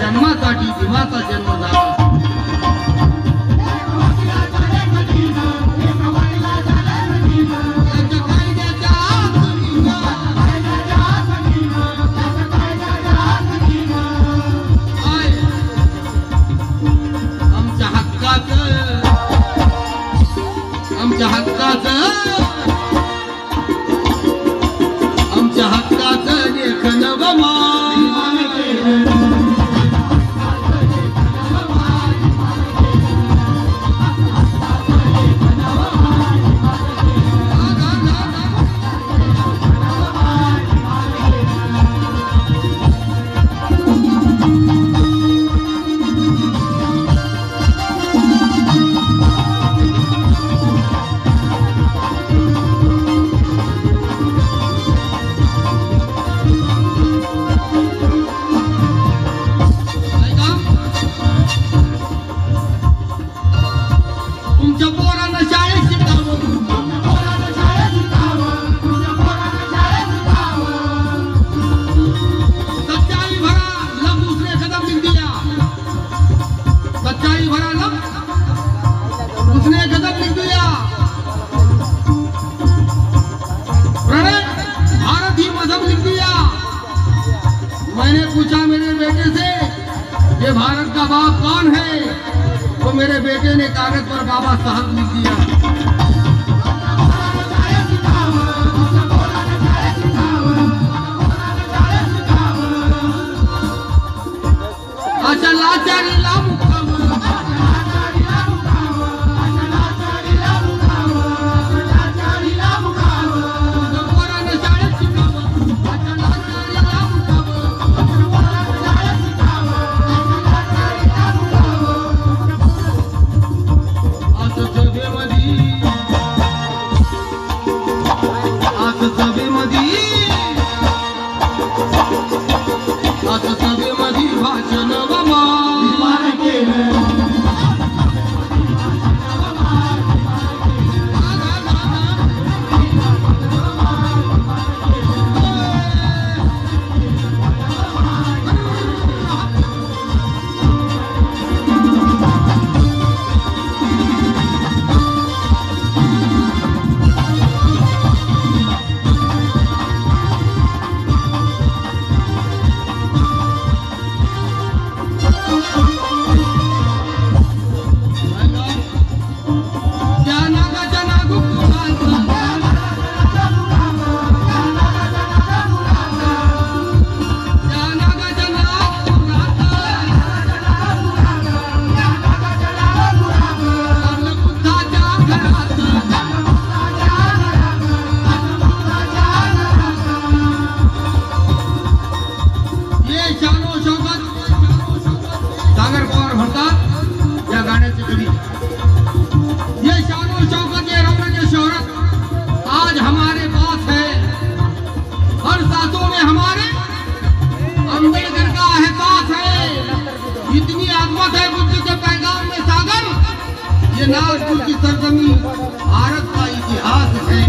जन्मासाठी जीवाचा जन्म झाला. बाबा कौन है? वो मेरे बेटे ने कागज पर बाबा साहब लिख दिया। ये नागपुर की सरजमी भारत का इतिहास है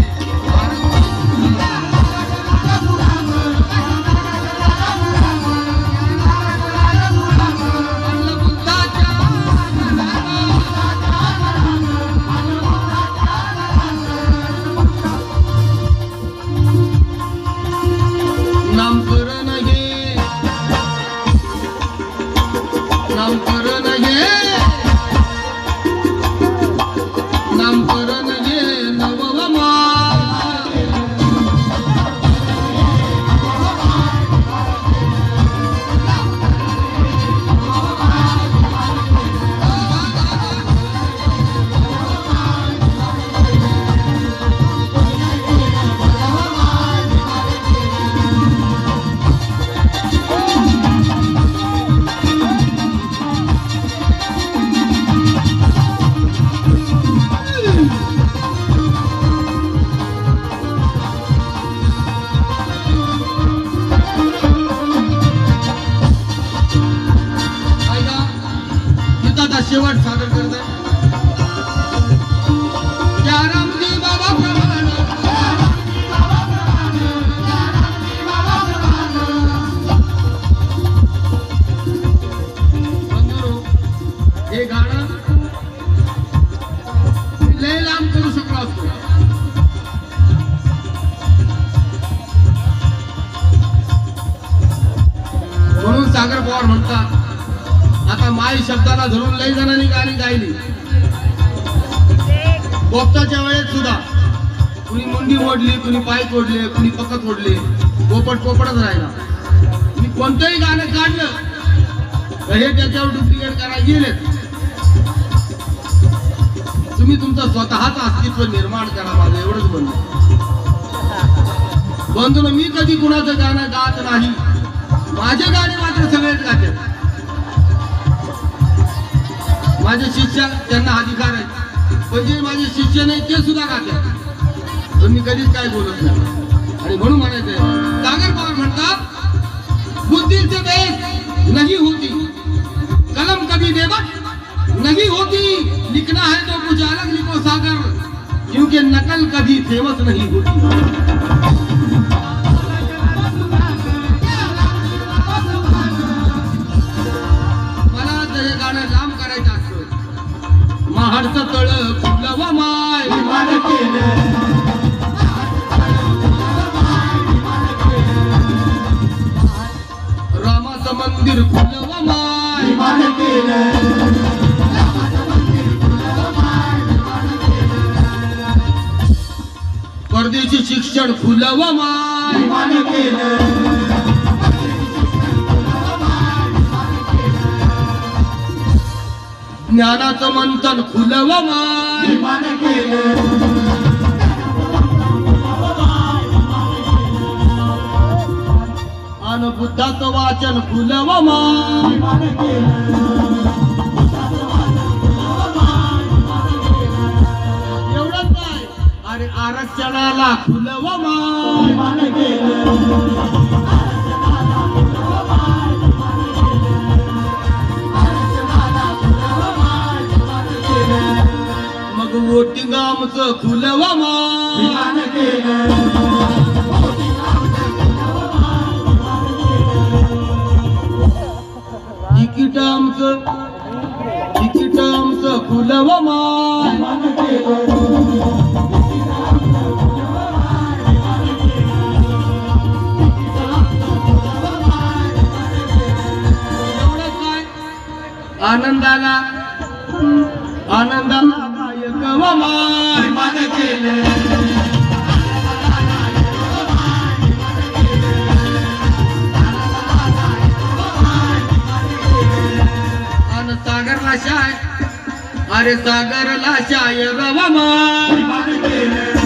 माई शब्दाला धरून लई जणांनी गाणी गायली. पोपटाच्या वेळेत सुद्धा. कुणी मुंडी मोडली कुणी पाय तोडले कुणी पक्क तोडले पोपट पोपटच राहिला. मी कोणतंही गाणं काढलं तर हे त्याच्यावर डुप्लिकेट करायला गेलेत. तुम्ही तुमचं स्वतःच अस्तित्व निर्माण करा माझं एवढंच बनलं बंधू मी कधी कुणाचं गाणं गात नाही. माझे गाणे मात्र सगळेच गाते माझे शिष्य त्यांना अधिकार आहे पण जे माझे शिष्य नाही ते सुद्धा गाते पण मी कधीच काय बोलत नाही. आणि म्हणून म्हणायचंय सागर पवार म्हणतात बुद्धीचे देश नाही होती कलम कभी बेबस नहीं होती. लिखना है तो कुछ अलग लिखो सागर. क्योंकि नकल कभी फेमस नहीं होती. महाडचं तळ माय. विमान केलं. रामाचं मंदिर फुललं व माय. विमान केलं. परदेशी शिक्षण फुललं व माय केलं. ज्ञानाचं मंथन फुललं व माय. विमान केलं. आणि बुद्धाचं वाचन फुललं व माय. विमान केलं. एवढंच काय? अरे आरक्षणाला फुलं व माय विमान केलं आमचं फुलं तिकीट आमचं तिकीट आमचं खुलवा मान आनंदाला आनंदाला माय विमान केलं. सागरला शाय अरे सागरला शाय व माय विमान केलं.